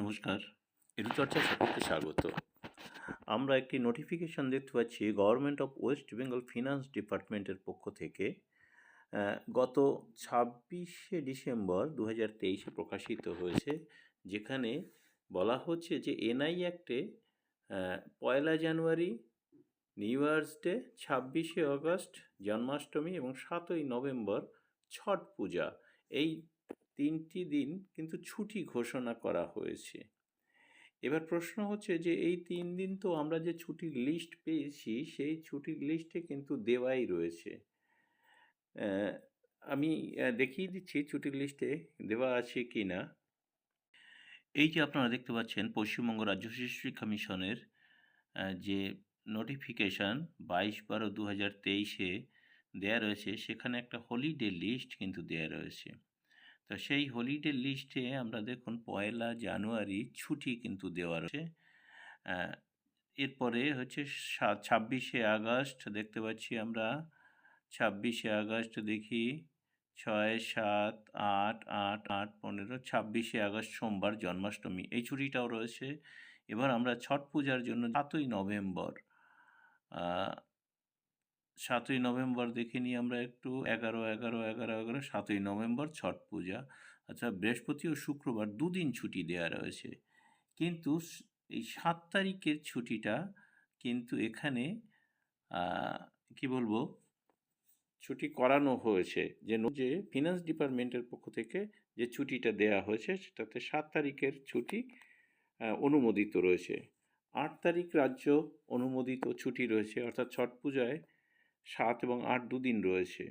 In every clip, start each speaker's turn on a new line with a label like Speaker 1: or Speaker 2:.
Speaker 1: নমস্কার। এডুচর্চা সকলকে স্বাগত। আমরা একটি নোটিফিকেশন দেখতে পাচ্ছি government of West Bengal finance ডিপার্টমেন্টের পক্ষ থেকে। গত ছাব্বিশে ডিসেম্বর দু হাজার তেইশে প্রকাশিত হয়েছে, যেখানে বলা হচ্ছে যে এনআই অ্যাক্টে পয়লা জানুয়ারি, নিউ ইয়ার্স ডে, ছাব্বিশে আগস্ট জন্মাষ্টমী এবং সাতই নভেম্বর ছট পূজা। এই তিনটি দিন কিন্তু ছুটি ঘোষণা করা হয়েছে। এবার প্রশ্ন হচ্ছে যে, এই তিন দিন তো আমরা যে ছুটির লিস্ট পেয়েছি, সেই ছুটির লিস্টে কিন্তু দেওয়াই রয়েছে। আমি দেখিয়ে দিচ্ছি ছুটির লিস্টে দেওয়া আছে কি না। এই যে আপনারা দেখতে পাচ্ছেন, পশ্চিমবঙ্গ রাজ্য শিশু শিক্ষা মিশনের যে নোটিফিকেশান বাইশ বারো দু হাজার তেইশে দেওয়া রয়েছে, সেখানে একটা হলিডে লিস্ট কিন্তু দেওয়া রয়েছে। তো সেই হলিডে লিস্টে আমরা দেখুন পয়লা জানুয়ারি ছুটি কিন্তু দেওয়া রয়েছে। এরপরে হচ্ছে ছাব্বিশে আগস্ট দেখতে পাচ্ছি আমরা। ছাব্বিশে আগস্ট দেখি, ছয়, সাত, আট আট আট, পনেরো, ছাব্বিশে আগস্ট সোমবার জন্মাষ্টমী, এই ছুটিটাও রয়েছে। এবার আমরা ছট পূজার জন্য সাতই নভেম্বর সাতই নভেম্বর দেখে নিই আমরা একটু, এগারো এগারো এগারো এগারো, সাতই নভেম্বর ছট পূজা। আচ্ছা বৃহস্পতি ও শুক্রবার দুদিন ছুটি দেওয়া রয়েছে। কিন্তু এই সাত তারিখের ছুটিটা কিন্তু এখানে কি বলব, ছুটি করানো হয়েছে। যে যে ফিনান্স ডিপার্টমেন্টের পক্ষ থেকে যে ছুটিটা দেয়া হয়েছে, সেটাতে সাত তারিখের ছুটি অনুমোদিত রয়েছে। আট তারিখ রাজ্য অনুমোদিত ছুটি রয়েছে। অর্থাৎ ছট পূজায় সাত এবং আট দুদিন রয়েছে।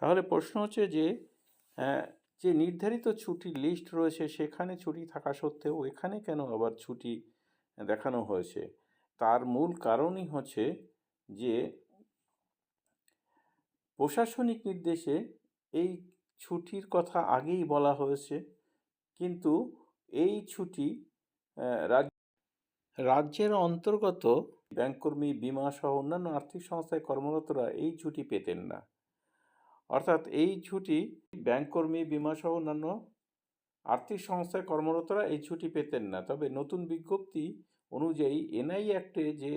Speaker 1: তাহলে প্রশ্ন হচ্ছে যে যে নির্ধারিত ছুটির লিস্ট রয়েছে সেখানে ছুটি থাকা সত্ত্বেও এখানে কেন আবার ছুটি দেখানো হয়েছে? তার মূল কারণই হচ্ছে যে প্রশাসনিক নির্দেশে এই ছুটির কথা আগেই বলা হয়েছে। কিন্তু এই ছুটি আহ, রাজ- রাজ্যের অন্তর্গত ব্যাংককর্মী, বিমা সহ অন্যান্য আর্থিক সংস্থায় কর্মরতরা এই ছুটি পেতেন না। অর্থাৎ এই ছুটি ব্যাংককর্মী, বিমা সহ অন্যান্য আর্থিক সংস্থায় কর্মরতরা এই ছুটি পেতেন না। তবে নতুন বিজ্ঞপ্তি অনুযায়ী এনআই অ্যাক্টে যে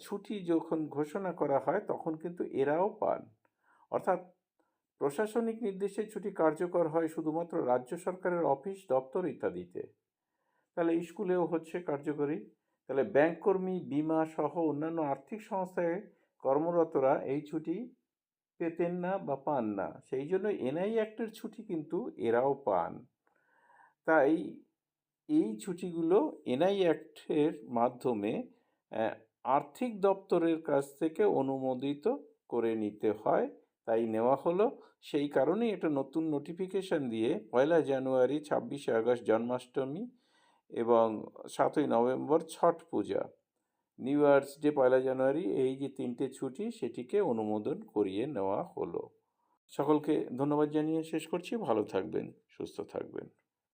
Speaker 1: ছুটি যখন ঘোষণা করা হয়, তখন কিন্তু এরাও পান। অর্থাৎ প্রশাসনিক নির্দেশে ছুটি কার্যকর হয় শুধুমাত্র রাজ্য সরকারের অফিস দপ্তর ইত্যাদিতে। তাহলে স্কুলেও হচ্ছে কার্যকরী। তাহলে ব্যাংক কর্মী, বিমা সহ অন্যান্য আর্থিক সংস্থায় কর্মরতরা এই ছুটি পেতেন না বা পান না। সেই জন্য এনআই অ্যাক্টের ছুটি কিন্তু এরাও পান। তাই এই ছুটিগুলো এনআই অ্যাক্টের মাধ্যমে আর্থিক দপ্তরের কাছ থেকে অনুমোদিত করে নিতে হয়। তাই নেওয়া হলো। সেই কারণেই এটা নতুন নোটিফিকেশন দিয়ে পয়লা জানুয়ারি, ছাব্বিশে আগস্ট জন্মাষ্টমী এবং সাতই November Chhath Puja. New year's day, পয়লা জানুয়ারি, এই যে তিনটে ছুটি, সেটিকে অনুমোদন করিয়ে নেওয়া হলো। সকলকে ধন্যবাদ জানিয়ে শেষ করছি। ভালো থাকবেন, সুস্থ থাকবেন।